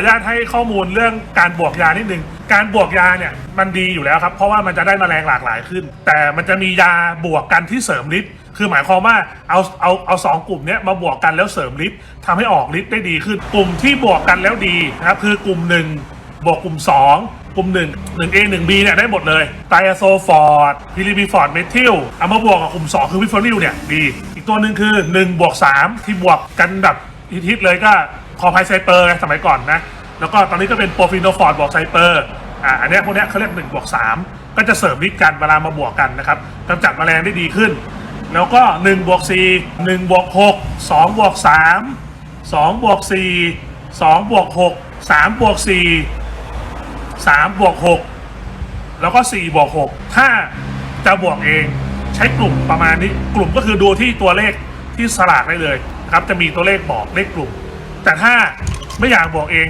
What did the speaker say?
อนุญาตให้ข้อมูลเรื่องการบวกยานิดนึง การบวกยาเนี่ยมันดีอยู่แล้วครับ เพราะว่ามันจะได้แมลงหลากหลายขึ้น แต่มันจะมียาบวกกันที่เสริมฤทธิ์คือหมายความว่าเอาเอาเอาสองกลุ่มเนี้ยมาบวกกันแล้วเสริมฤทธิ์ทำให้ออกฤทธิ์ได้ดีขึ้น กลุ่มที่บวกกันแล้วดีนะครับคือกลุ่มหนึ่งบวกกลุ่มสองกลุ่มหนึ่งหนึ่ง A หนึ่ง B เนี่ยได้หมดเลยไตรอะโซฟอร์ดพิลิบิฟอร์ดเมทิลเอามาบวกกับกลุ่มสองคือวิฟอนิลเนี่ยดี อีกตัวหนึ่งคือ 1 บวก 3 ที่บวกกันแบบฮิตๆเลยก็ คอไพไซเปอร์สมัยก่อนนะ แล้วก็ตอนนี้ก็เป็นโปรฟิโนฟอร์ดบวกไซเปอร์อ่าอันนี้พวกนี้เขาเรียก1บวก3ก็จะเสริมฤทธิ์กันเวลามาบวกกันนะครับกำจัดแมลงได้ดีขึ้น แล้วก็1บวก4 1บวก6 2บวก3 2บวก4 2บวก6 3บวก4 3บวก6แล้วก็4บวก6ถ้าจะบวกเองใช้กลุ่มประมาณนี้ กลุ่มก็คือดูที่ตัวเลขที่สลากได้เลยครับ จะมีตัวเลขบอกเลขกลุ่ม แต่ถ้าไม่อยากบอกเอง